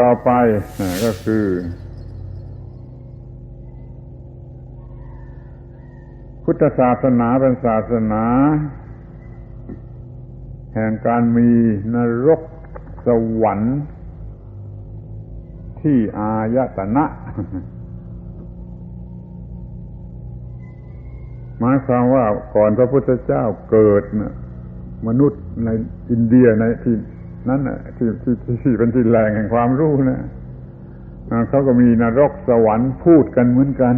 ต่อไปก็คือพุทธศาสนาเป็นศาสนา แห่งการมีนรกสวรรค์ที่อายตนะ หมายความว่าก่อนพระพุทธเจ้าเกิดนะมนุษย์ในอินเดียในที่ นั้นน่ะที่ที่ที่เป็นที่แหล่งแห่งความรู้นะเขาก็มีนรกสวรรค์พูดกันเหมือนกัน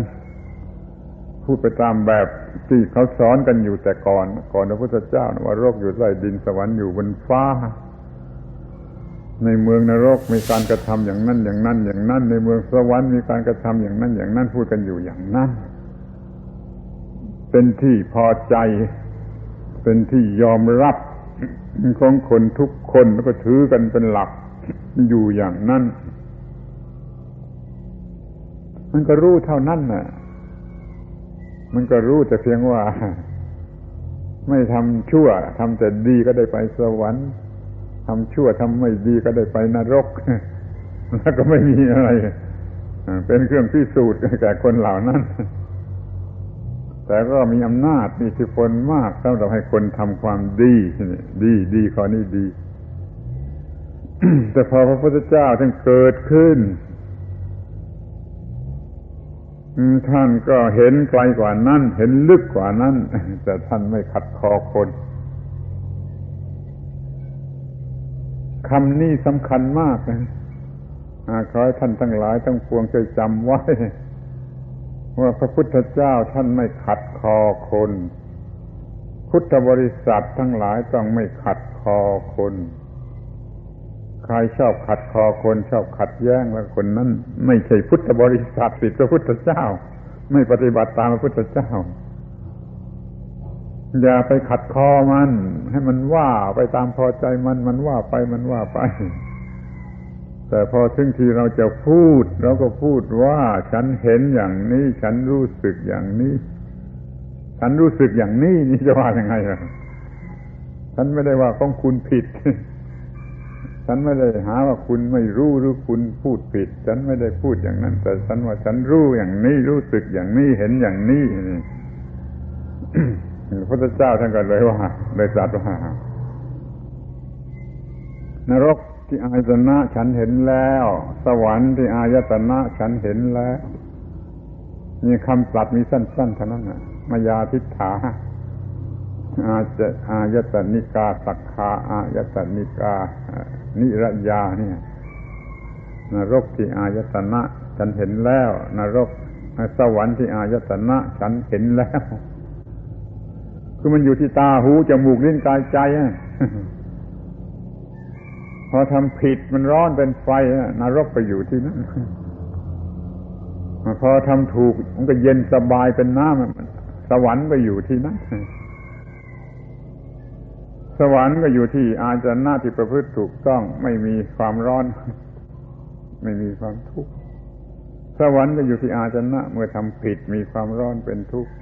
พูดไปตามแบบที่เขาสอนกันอยู่แต่ก่อน ก่อนพระพุทธเจ้าว่ารกอยู่ใต้ดินสวรรค์อยู่บนฟ้า ในเมืองนรกมีการกระทำอย่างนั้นอย่างนั้นอย่างนั้น ในเมืองสวรรค์มีการกระทำอย่างนั้นอย่างนั้นพูดกันอยู่อย่างนั้น เป็นที่พอใจ เป็นที่ยอมรับ ของคนทุกคนแล้วก็ถือกันเป็นหลักอยู่อย่างนั้น มันก็รู้เท่านั้นน่ะ มันก็รู้แต่เพียงว่า ไม่ทำชั่วทำแต่ดีก็ได้ไปสวรรค์ทำชั่วทำไม่ดีก็ได้ไปนรก แล้วก็ไม่มีอะไร เป็นเครื่องพิสูจน์แก่คนเหล่านั้น แต่ก็มีอำนาจมีอิทธิพลมากสำหรับให้คนทำความดีดีดีข้อนี้ดี แต่พอพระพุทธเจ้าท่านเกิดขึ้นท่านก็เห็นไกลกว่านั้น เห็นลึกกว่านั้น แต่ท่านไม่ขัดคอคนคำนี้สำคัญมากนะขอให้ท่านทั้งหลายทั้งปวงใจจำไว้ ว่าพระพุทธเจ้าท่านไม่ขัดคอคน พุทธบริษัททั้งหลายต้องไม่ขัดคอคน ใครชอบขัดคอคนชอบขัดแย้งแล้วคนนั้น ไม่ใช่พุทธบริษัทสิพระพุทธเจ้า ไม่ปฏิบัติตามพระพุทธเจ้า อย่าไปขัดคอมัน ให้มันว่าไปตามพอใจมันมันว่าไปมันว่าไป แต่พอถึงทีเราจะพูดเราก็พูดว่าฉันเห็นอย่างนี้ ฉันรู้สึกอย่างนี้ ฉันรู้สึกอย่างนี้นี่จะว่ายังไงล่ะฉันไม่ได้ว่าของคุณผิด ฉันไม่ได้หาว่าคุณไม่รู้หรือคุณพูดผิด ฉันไม่ได้พูดอย่างนั้น แต่ฉันว่าฉันรู้อย่างนี้รู้สึกอย่างนี้เห็นอย่างนี้นี่พระพุทธเจ้าท่านก็เลยว่าเลยตรัสว่านรก ที่อายตนะฉันเห็นแล้ว สวรรค์ที่อายตนะฉันเห็นแล้วมีคำตรัสมีสั้นๆเท่านั้นนะมายาทิฏฐาอาจะอายตนิกาสักคาอายตนิกา นิรยาเนี่ยนรกที่อายตนะฉันเห็นแล้ว นรกสวรรค์ที่อายตนะฉันเห็นแล้ว คือมันอยู่ที่ตาหูจมูกลิ้นกายใจ อะพอทำผิดมันร้อนเป็นไฟนรกไปอยู่ที่นั่นพอทำถูกมันก็เย็นสบายเป็นน้ำสวรรค์ก็อยู่ที่นั่นสวรรค์ก็อยู่ที่อาจารย์หน้าที่ประพฤติถูกต้อง ไม่มีความร้อน ไม่มีความทุกข์สวรรค์ก็อยู่ที่อาจารย์เมื่อทำผิดมีความร้อนเป็นทุกข์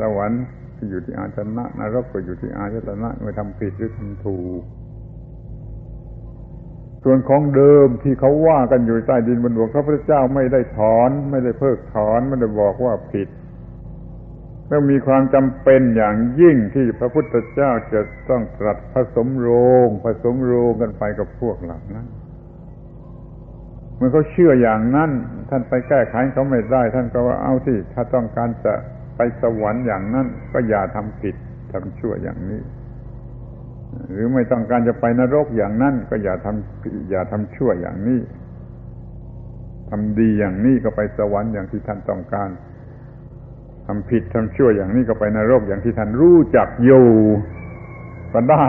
สวรรค์ก็อยู่ที่อาจารย์นรกก็อยู่ที่อาจารย์เมื่อทำผิดหรือทำถูก ส่วนของเดิมที่เขาว่ากันอยู่ใต้ดินบนบกพระพุทธเจ้าไม่ได้ถอน ไม่ได้เพิกถอนไม่ได้บอกว่าผิด แล้วมีความจำเป็นอย่างยิ่งที่พระพุทธเจ้าจะต้องตรัสผสมโรงผสมโรงกันไปกับพวกเหล่านั้นเมื่อเขาเชื่ออย่างนั้น ท่านไปแก้ไขเขาไม่ได้ ท่านก็ว่าเอาที่ถ้าต้องการจะไปสวรรค์อย่างนั้น ก็อย่าทำผิดทำชั่วอย่างนี้ หรือไม่ต้องการจะไปนรกอย่างนั้นก็อย่าทำอย่าทำชั่วอย่างนี้ทำดีอย่างนี้ก็ไปสวรรค์อย่างที่ท่านต้องการทำผิดทำชั่วอย่างนี้ก็ไปนรกอย่างที่ท่านรู้จักอยู่ก็ได้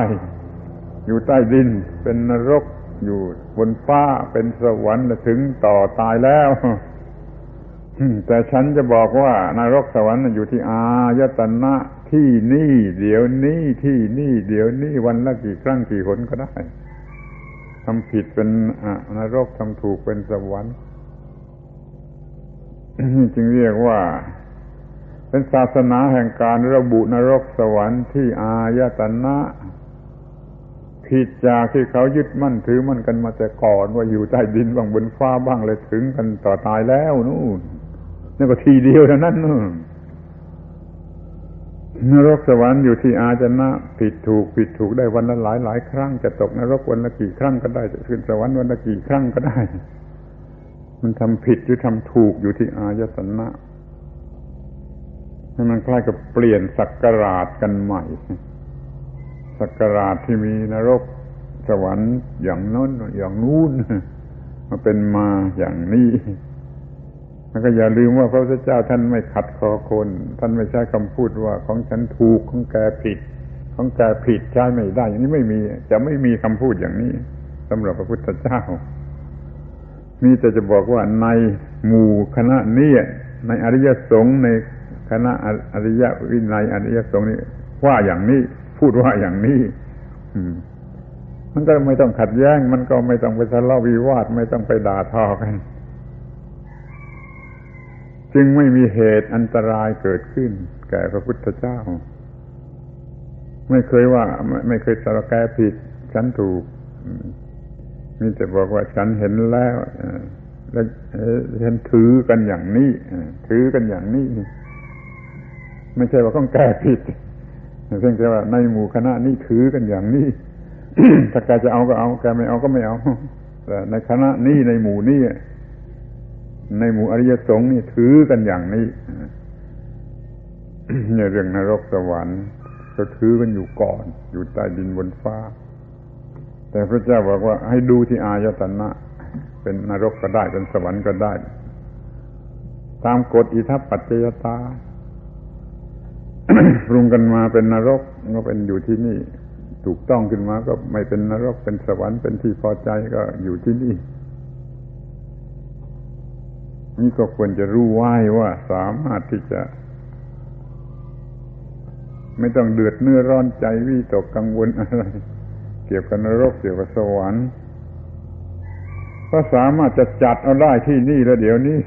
อยู่ใต้ดิน เป็นนรกอยู่บนฟ้าเป็นสวรรค์ถึงต่อตายแล้วแต่ฉันจะบอกว่านรกสวรรค์อยู่ที่อายตนะ ที่นี่เดี๋ยวนี้ที่นี่เดี๋ยวนี้วันละกี่ครั้งกี่หนก็ได้ทำผิดเป็นนรกทำถูกเป็นสวรรค์จึงเรียกว่า เป็นศาสนาแห่งการระบุนรกสวรรค์ที่อายตนะผิดจากที่เขายึดมั่นถือมั่นกันมาแต่ก่อนว่าอยู่ใต้ดินบ้างบนฟ้าบ้างเลยถึงกันต่อตายแล้วนู่นนั่นก็ทีเดียวเท่านั้นนู่น นรกสวรรค์อยู่ที่อาจนะผิดถูกผิดถูกได้วันละหลายหลายครั้งจะตกนรกวันละกี่ครั้งก็ได้จะขึ้นสวรรค์วันละกี่ครั้งก็ได้ มันทำผิดหรือทำถูกอยู่ที่อายตนะให้มันคล้ายกับเปลี่ยนสักการาชกันใหม่สักการาชที่มีนรกสวรรค์อย่างน้นอย่างนู้นมาเป็นมาอย่างนี้ แล้วก็อย่าลืมว่าพระพุทธเจ้าท่านไม่ขัดคอคน ท่านไม่ใช้คำพูดว่าของฉันถูกของแกผิด ของแกผิดใช้ไม่ได้ อย่างนี้ไม่มี จะไม่มีคำพูดอย่างนี้สำหรับพระพุทธเจ้านี่แต่จะบอกว่าในหมู่คณะนี้ในอริยสงฆ์ในคณะอริยวินัยอริยสงฆ์นี่ว่าอย่างนี้ พูดว่าอย่างนี้อืมมันก็ไม่ต้องขัดแย้ง มันก็ไม่ต้องไปทะเลาะวิวาทไม่ต้องไปด่าทอกัน จึงไม่มีเหตุอันตรายเกิดขึ้น แก่พระพุทธเจ้า ไม่เคยว่าไม่ไม่เคยตระแกผิด ฉันถูกมีแต่บอกว่าฉันเห็นแล้วแล้วฉันถือกันอย่างนี้ถือกันอย่างนี้ ไม่ใช่ว่าต้องแก้ผิดเพียงแต่ว่าในหมู่คณะนี้ถือกันอย่างนี้ถ้าแกจะเอาก็เอาแกไม่เอาก็ไม่เอาแต่ในคณะนี้ในหมู่นี้ ในหมู่อริยสงฆ์นี่ถือกันอย่างนี้เนี่ยเรื่องนรกสวรรค์เขาถือกันอยู่ก่อน อยู่ใต้ดินบนฟ้า แต่พระเจ้าบอกว่าให้ดูที่อายตนะ เป็นนรกก็ได้เป็นสวรรค์ก็ได้ ตามกฎอิทัปปัจจยตาปรุงกันมาเป็นนรกก็เป็นอยู่ที่นี่ ถูกต้องขึ้นมาก็ไม่เป็นนรกเป็นสวรรค์เป็นที่พอใจก็อยู่ที่นี่ นี่ก็ควรจะรู้ไว้ว่าสามารถที่จะ ไม่ต้องเดือดเนื้อร้อนใจวิตกกังวลอะไร เกี่ยวกับนรกเกี่ยวกับสวรรค์ก็สามารถจะจัดเอาได้ที่นี่แล้วเดี๋ยวนี้